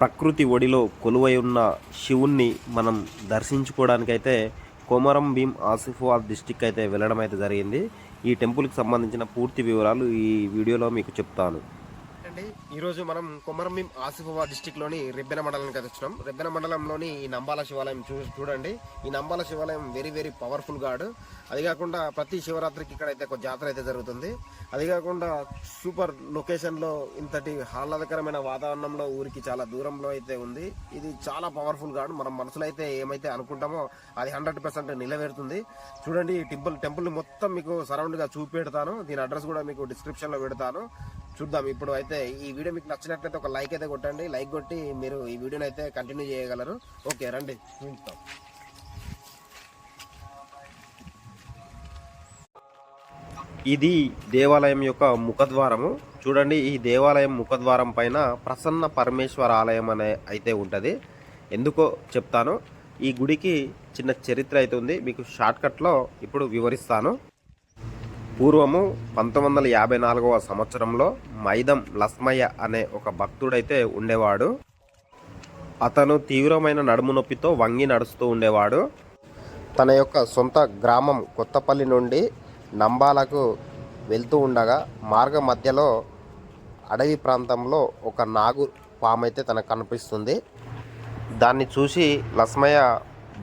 ప్రకృతి ఒడిలో కొలువై ఉన్న శివుణ్ణి మనం దర్శించుకోవడానికైతే కొమరం భీం ఆసిఫాబాద్ డిస్టిక్ అయితే వెళ్ళడం అయితే జరిగింది. ఈ టెంపుల్కి సంబంధించిన పూర్తి వివరాలు ఈ వీడియోలో మీకు చెప్తాను. అండి. ఈరోజు మనం కొమరంభీం ఆసిఫాబాద్ డిస్టిక్లోని రెబ్బెన మండలానికి అయితే వచ్చినాం. రెబ్బెన మండలంలోని ఈ నంబాల శివాలయం చూ చూడండి. ఈ నంబాల శివాలయం వెరీ వెరీ పవర్ఫుల్ గాడ్. అది కాకుండా ప్రతి శివరాత్రికి ఇక్కడ అయితే ఒక జాతర అయితే జరుగుతుంది. అది కాకుండా సూపర్ లొకేషన్లో ఇంతటి ఆహ్లాదకరమైన వాతావరణంలో ఊరికి చాలా దూరంలో అయితే ఉంది. ఇది చాలా పవర్ఫుల్ గాడ్. మనం మనసులో అయితే ఏమైతే అనుకుంటామో అది హండ్రెడ్ పర్సెంట్ నిలవేరుతుంది. చూడండి ఈ టెంపుల్ టెంపుల్ మొత్తం మీకు సరౌండ్గా చూపెడతాను. దీని అడ్రస్ కూడా మీకు డిస్క్రిప్షన్లో పెడతాను. చూద్దాం. ఇప్పుడు అయితే ఈ వీడియో మీకు నచ్చినట్లయితే ఒక లైక్ అయితే కొట్టండి. లైక్ కొట్టి మీరు ఈ వీడియోని అయితే కంటిన్యూ చేయగలరు. ఓకే రండి. చూపిస్తాం ఇది దేవాలయం యొక్క ముఖద్వారము. చూడండి ఈ దేవాలయం ముఖద్వారం పైన ప్రసన్న పరమేశ్వర ఆలయం అనే అయితే ఉంటుంది. ఎందుకో చెప్తాను. ఈ గుడికి చిన్న చరిత్ర అయితే ఉంది. మీకు షార్ట్కట్లో ఇప్పుడు వివరిస్తాను. పూర్వము పంతొమ్మిది వందల యాభై నాలుగవ సంవత్సరంలో మైదం లస్మయ్య అనే ఒక భక్తుడైతే ఉండేవాడు. అతను తీవ్రమైన నడుము నొప్పితో వంగి నడుస్తూ ఉండేవాడు. తన యొక్క సొంత గ్రామం కొత్తపల్లి నుండి నంబాలకు వెళ్తూ ఉండగా మార్గ మధ్యలో అడవి ప్రాంతంలో ఒక నాగు పాము అయితే తనకు కనిపిస్తుంది. దాన్ని చూసి లస్మయ్య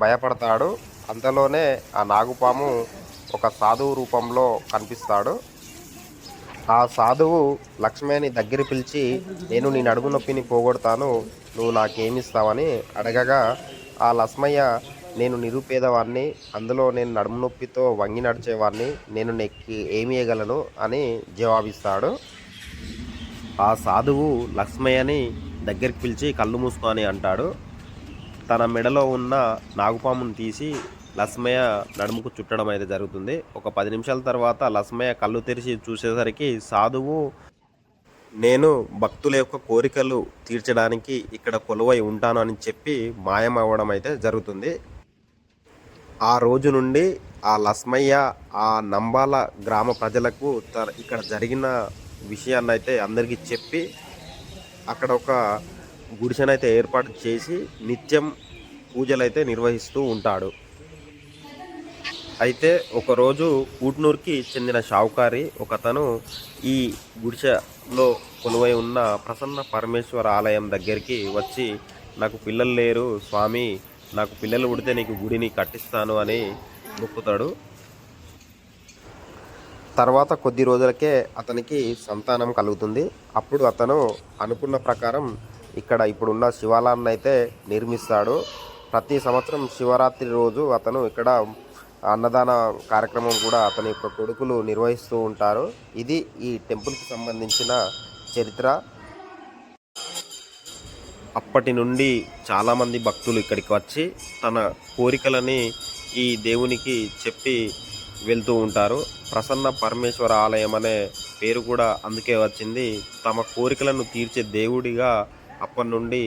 భయపడతాడు. అంతలోనే ఆ నాగుపాము ఒక సాధువు రూపంలో కనిపిస్తాడు. ఆ సాధువు లక్ష్మయ్యని దగ్గర పిలిచి నేను నీ నడుము నొప్పిని పోగొడతాను నువ్వు నాకేమిస్తావని అడగగా ఆ లక్ష్మయ్య నేను నిరుపేదవాడిని అందులో నేను నడుము నొప్పితో వంగి నడిచేవాడిని నేను నెక్కి ఏమి ఇవ్వగలను అని జవాబిస్తాడు. ఆ సాధువు లక్ష్మయ్యని దగ్గరికి పిలిచి కళ్ళు మూసుకో అని అంటాడు. తన మెడలో ఉన్న నాగుపామును తీసి లస్మయ్య నడుముకు చుట్టడం అయితే జరుగుతుంది. ఒక పది నిమిషాల తర్వాత లస్మయ్య కళ్ళు తెరిచి చూసేసరికి సాధువు నేను భక్తుల యొక్క కోరికలు తీర్చడానికి ఇక్కడ కొలువై ఉంటాను అని చెప్పి మాయమవ్వడం అయితే జరుగుతుంది. ఆ రోజు నుండి ఆ లస్మయ్య ఆ నంబాల గ్రామ ప్రజలకు త- ఇక్కడ జరిగిన విషయాన్ని అయితే అందరికీ చెప్పి అక్కడ ఒక గుడిసెనైతే ఏర్పాటు చేసి నిత్యం పూజలు అయితే నిర్వహిస్తూ ఉంటాడు. అయితే ఒకరోజు కూట్నూరుకి చెందిన షావుకారి ఒకతను ఈ గుడిసెలో కొలువై ఉన్న ప్రసన్న పరమేశ్వర ఆలయం దగ్గరికి వచ్చి నాకు పిల్లలు లేరు స్వామి నాకు పిల్లలు పుడితే నీకు గుడిని కట్టిస్తాను అని మొక్కుతాడు తర్వాత కొద్ది రోజులకే అతనికి సంతానం కలుగుతుంది. అప్పుడు అతను అనుకున్న ప్రకారం ఇక్కడ ఇప్పుడున్న శివాలయాన్ని అయితే నిర్మిస్తాడు. ప్రతి సంవత్సరం శివరాత్రి రోజు అతను ఇక్కడ అన్నదాన కార్యక్రమం కూడా అతని యొక్క కొడుకులు నిర్వహిస్తూ ఉంటారు. ఇది ఈ టెంపుల్కి సంబంధించిన చరిత్ర. అప్పటి నుండి చాలామంది భక్తులు ఇక్కడికి వచ్చి తన కోరికలని ఈ దేవునికి చెప్పి వెళ్తూ ఉంటారు. ప్రసన్న పరమేశ్వర ఆలయం అనే పేరు కూడా అందుకే వచ్చింది. తమ కోరికలను తీర్చే దేవుడిగా అప్పటి నుండి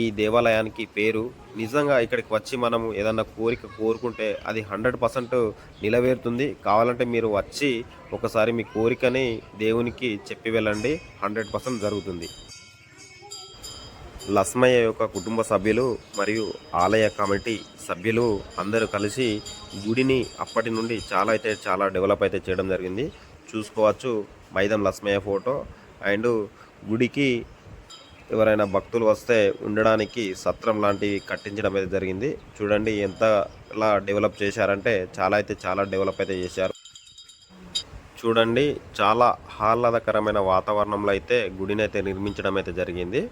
ఈ దేవాలయానికి పేరు. నిజంగా ఇక్కడికి వచ్చి మనము ఏదన్నా కోరిక కోరుకుంటే అది హండ్రెడ్ పర్సెంట్ నిలవేరుతుంది. కావాలంటే మీరు వచ్చి ఒకసారి మీ కోరికని దేవునికి చెప్పి వెళ్ళండి. హండ్రెడ్ పర్సెంట్ జరుగుతుంది. లస్మయ్య యొక్క కుటుంబ సభ్యులు మరియు ఆలయ కమిటీ సభ్యులు అందరూ కలిసి గుడిని అప్పటి నుండి చాలా అయితే చాలా డెవలప్ అయితే చేయడం జరిగింది. చూసుకోవచ్చు మైదం లస్మయ్య ఫోటో అండ్ గుడికి ఎవరైనా భక్తులు వస్తే ఉండడానికి సత్రం లాంటివి కట్టించడం అయితే జరిగింది. చూడండి ఎంతలా డెవలప్ చేశారంటే చాలా అయితే చాలా డెవలప్ అయితే చేశారు. చూడండి చాలా ఆహ్లాదకరమైన వాతావరణంలో అయితే గుడిని అయితే నిర్మించడం అయితే జరిగింది.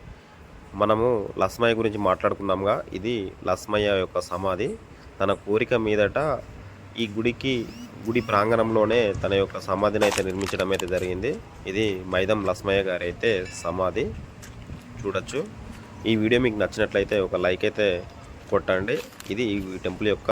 మనము లస్మయ్య గురించి మాట్లాడుకున్నాంగా ఇది లస్మయ్య యొక్క సమాధి. తన కోరిక మీదట ఈ గుడికి గుడి ప్రాంగణంలోనే తన యొక్క సమాధిని అయితే నిర్మించడం అయితే జరిగింది. ఇది మైదం లస్మయ్య గారి అయితే సమాధి. చూడొచ్చు. ఈ వీడియో మీకు నచ్చినట్లయితే ఒక లైక్ అయితే కొట్టండి. ఇది ఈ టెంపుల్ యొక్క